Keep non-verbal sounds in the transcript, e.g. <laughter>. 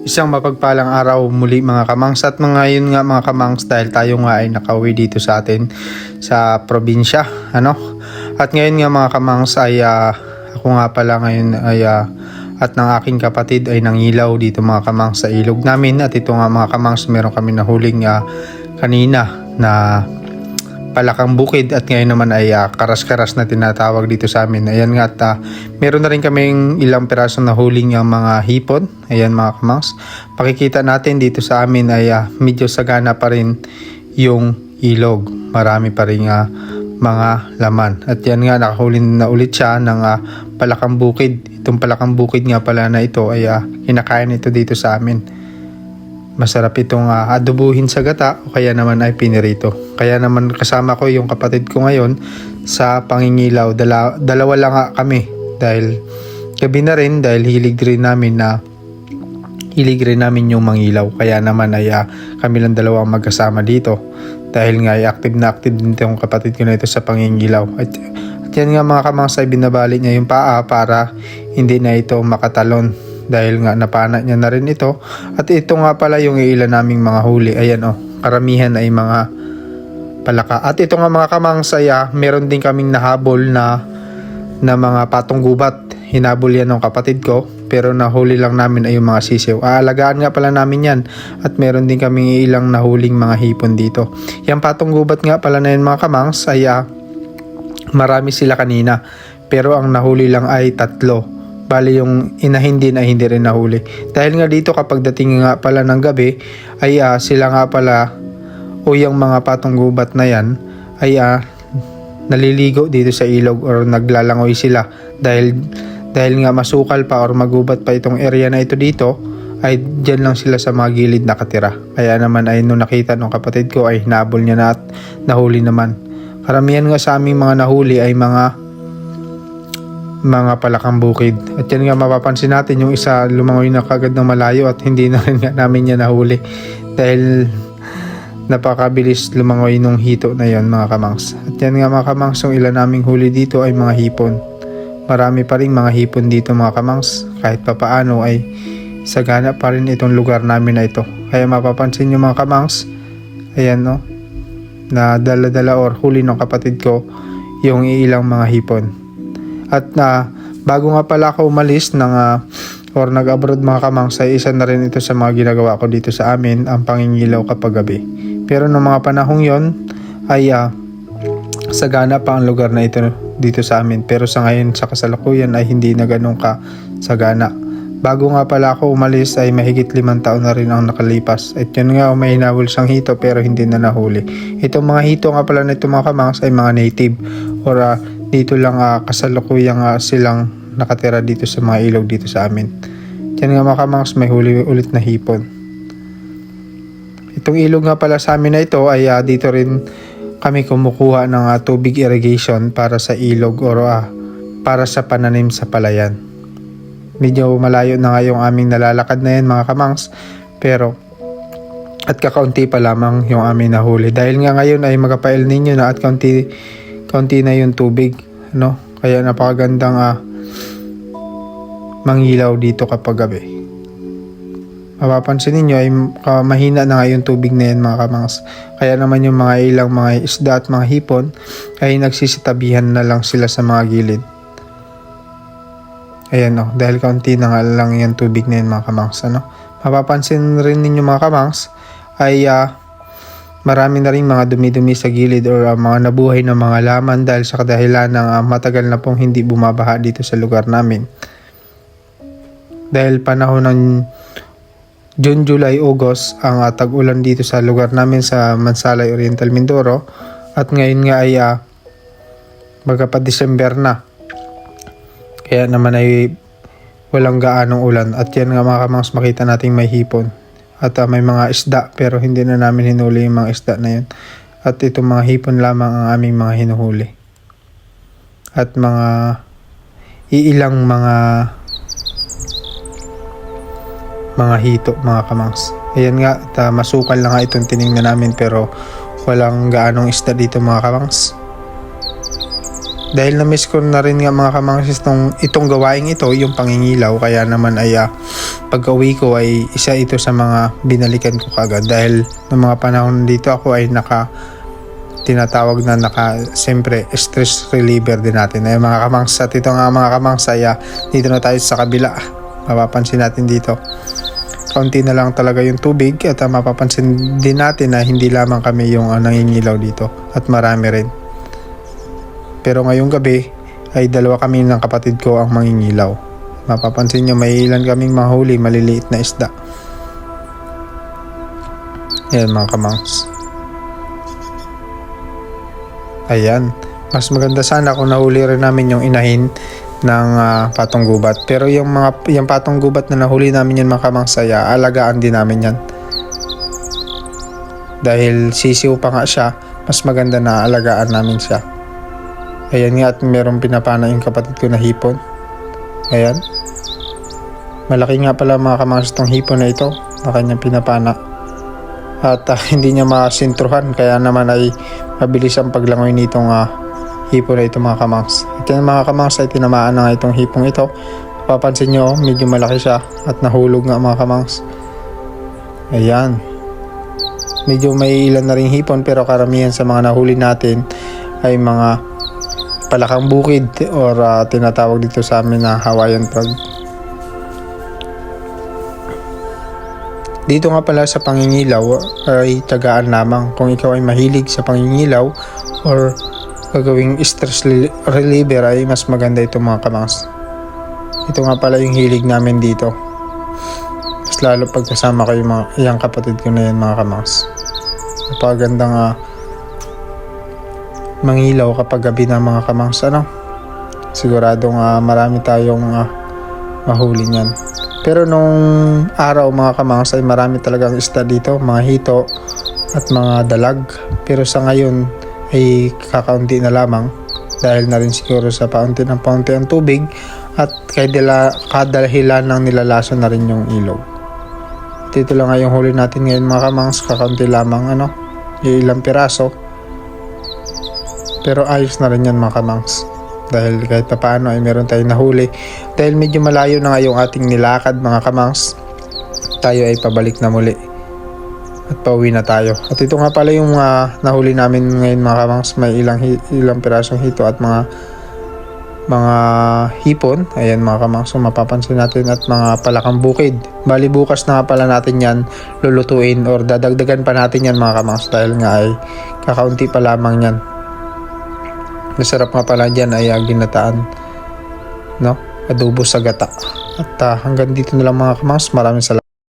Isang mapagpalang araw muli mga kamangs at mga yun nga mga kamangs dahil tayo nga ay nakauwi dito sa atin sa probinsya ano? At ngayon nga mga kamangs ay ah, ako nga pala ngayon ay ah, at ng aking kapatid ay nangilaw dito mga kamangs sa ilog namin. At ito nga mga kamangs meron kami nahuling ah, kanina na palakang bukid at ngayon naman ay ah, karas-karas na tinatawag dito sa amin. Ayan nga at ah, meron na rin kaming ilang piraso na huling ang mga hipon. Ayan mga kamangs. Pakikita natin dito sa amin ay ah, medyo sagana pa rin yung ilog. Marami pa rin ah, mga laman. At yan nga nakahuli na ulit siya ng ah, palakang bukid. Itong palakang bukid nga pala na ito ay ah, kinakain ito dito sa amin masarap itong ah, adobuhin sa gata o kaya naman ay pinirito. Kaya naman kasama ko yung kapatid ko ngayon sa pangingilaw. Dala, dalawa lang nga kami dahil gabi na rin dahil hilig rin namin na hilig rin namin yung mangilaw. Kaya naman ay ah, kami lang dalawa ang magkasama dito. Dahil nga ay active na active din itong kapatid ko na ito sa pangingilaw. At, at yan nga mga kamangsay binabali niya yung paa para hindi na ito makatalon dahil nga napana niya na rin ito at ito nga pala yung ilan naming mga huli ayan oh karamihan ay mga palaka at ito nga mga kamangsaya meron din kaming nahabol na na mga patong gubat. Hinabol yan ng kapatid ko pero nahuli lang namin ay yung mga sisiw. Aalagaan nga pala namin yan. At meron din kaming ilang nahuling mga hipon dito. Yung patong gubat nga pala na yun mga kamangs ay ah, marami sila kanina. Pero ang nahuli lang ay tatlo. Bali yung inahin din ay hindi rin nahuli. Dahil nga dito kapag dating nga pala ng gabi ay ah, sila nga pala o yung mga patong gubat na yan ay ah, naliligo dito sa ilog or naglalangoy sila. Dahil dahil nga masukal pa or magubat pa itong area na ito dito ay dyan lang sila sa mga gilid nakatira. Kaya naman ay nung nakita ng kapatid ko ay hinabol niya na at nahuli naman. Karamihan nga sa aming mga nahuli ay mga mga palakang bukid. At yan nga mapapansin natin yung isa lumangoy na kagad ng malayo at hindi na rin nga namin niya nahuli. Dahil napakabilis lumangoy nung hito na yon mga kamangs. At yan nga mga kamangs yung ilan naming huli dito ay mga hipon. Marami pa rin mga hipon dito mga kamangs kahit papaano ay sagana pa rin itong lugar namin na ito. Kaya mapapansin nyo mga kamangs ayan no na dala-dala or huli ng kapatid ko yung ilang mga hipon. At na bago nga pala ako umalis ng ah, or nag-abroad mga kamangsay, isa na rin ito sa mga ginagawa ko dito sa amin, ang pangingilaw kapag gabi. Pero noong mga panahong yon ay ah, sagana pa ang lugar na ito dito sa amin. Pero sa ngayon sa kasalukuyan ay hindi na ganun ka sagana. Bago nga pala ako umalis ay mahigit limang taon na rin ang nakalipas. At yun nga, may hinawol siyang hito pero hindi na nahuli. Itong mga hito nga pala na itong mga kamangs ay mga native or ah, dito lang uh, kasalukuyang ah, silang nakatira dito sa mga ilog dito sa amin. Diyan nga mga kamangs may huli ulit na hipon. Itong ilog nga pala sa amin na ito ay ah, dito rin kami kumukuha ng ah, tubig irrigation para sa ilog or ah, para sa pananim sa palayan. Medyo malayo na nga yung aming nalalakad na yan mga kamangs pero at kakaunti pa lamang yung aming nahuli. Dahil nga ngayon ay magapail ninyo na at kaunti, kaunti na yung tubig. No? Kaya napakagandang ah, mangilaw dito kapag gabi. Mapapansin ninyo ay ah, mahina na nga yung tubig na yan mga kamangs. Kaya naman yung mga ilang mga isda at mga hipon ay nagsisitabihan na lang sila sa mga gilid. Ayan o, dahil kaunti na nga lang yung tubig na yan mga kamangs. Ano? Mapapansin rin ninyo mga kamangs ay ah, marami na rin mga dumi-dumi sa gilid or ah, mga nabuhay na mga laman dahil sa kadahilan ng ah, matagal na pong hindi bumabaha dito sa lugar namin. Dahil panahon ng June, July, August ang uh, tag-ulan dito sa lugar namin sa Mansalay, Oriental, Mindoro. At ngayon nga ay uh, pa December na. Kaya naman ay walang gaanong ulan. At yan nga mga kamangs makita nating may hipon. At uh, may mga isda pero hindi na namin hinuli yung mga isda na yun. At itong mga hipon lamang ang aming mga hinuhuli. At mga iilang mga mga hito, mga kamangs. Ayan nga, at, uh, masukal na nga itong tiningnan namin pero walang gaanong isda dito mga kamangs. Dahil na-miss ko na rin nga mga kamangs itong, itong gawaing ito, yung pangingilaw, kaya naman ay uh, pagka uwi ko ay isa ito sa mga binalikan ko kagad dahil ng mga panahon dito ako ay naka tinatawag na naka siyempre stress reliever din natin ay mga kamangs at ito nga mga kamangs ay ah, dito na tayo sa kabila mapapansin natin dito. Kaunti na lang talaga yung tubig at ah, mapapansin din natin na hindi lamang kami yung ah, nangingilaw dito at marami rin. Pero ngayong gabi ay dalawa kami ng kapatid ko ang mangingilaw. Mapapansin nyo may ilan kaming mahuli maliliit na isda. Yan mga kamangs. Ayan. Mas maganda sana kung nahuli rin namin yung inahin ng ah, patong gubat. Pero yung mga yung patong gubat na nahuli namin yan mga kamangsaya, alagaan din namin yan. Dahil sisiw pa nga siya, mas maganda na alagaan namin siya. Ayan nga at merong pinapana yung kapatid ko na hipon. Ayan. Malaki nga pala mga kamangs itong hipon na ito na kanyang pinapana. At ah, <laughs> hindi niya masintruhan kaya naman ay mabilis ang paglangoy nitong uh, hipon na ito mga kamangs. Ito yung mga kamangs ay tinamaan na nga itong hipong ito. Papansin nyo, medyo malaki siya at nahulog nga mga kamangs. Ayan. Medyo may ilan na ring hipon pero karamihan sa mga nahuli natin ay mga palakang bukid or ah, tinatawag dito sa amin na Hawaiian frog. Dito nga pala sa pangingilaw ay tagaan lamang kung ikaw ay mahilig sa pangingilaw or gagawing stress rel- reliever ay mas maganda ito mga kamangs. Ito nga pala yung hilig namin dito. Mas lalo pagkasama ko yung, mga, yung kapatid ko na yan mga kamangs. Napagandang uh, mangilaw kapag gabi na mga kamangs. Ano? Siguradong uh, marami tayong uh, mahuli niyan. Pero nung araw mga kamangs ay marami talagang isda dito, mga hito at mga dalag. Pero sa ngayon ay kakaunti na lamang dahil na rin siguro sa paunti ng paunti ang tubig at kay dila, kadahilan ng nilalason na rin yung ilog. At ito lang nga yung huli natin ngayon mga kamangs, kakaunti lamang ano, ilang piraso. Pero ayos na rin yan mga kamangs dahil kahit pa paano ay meron tayong nahuli dahil medyo malayo na nga ating nilakad mga kamangs tayo ay pabalik na muli at pauwi na tayo at ito nga pala yung ah, nahuli namin ngayon mga kamangs may ilang, ilang pirasong hito at mga mga hipon ayan mga kamangs so mapapansin natin at mga palakang bukid bali bukas na nga pala natin yan lulutuin or dadagdagan pa natin yan mga kamangs dahil nga ay kakaunti pa lamang yan Masarap nga pala dyan ay uh, ginataan. No? Adobo sa gata. At ah, hanggang dito na lang mga kamangs. Maraming salamat.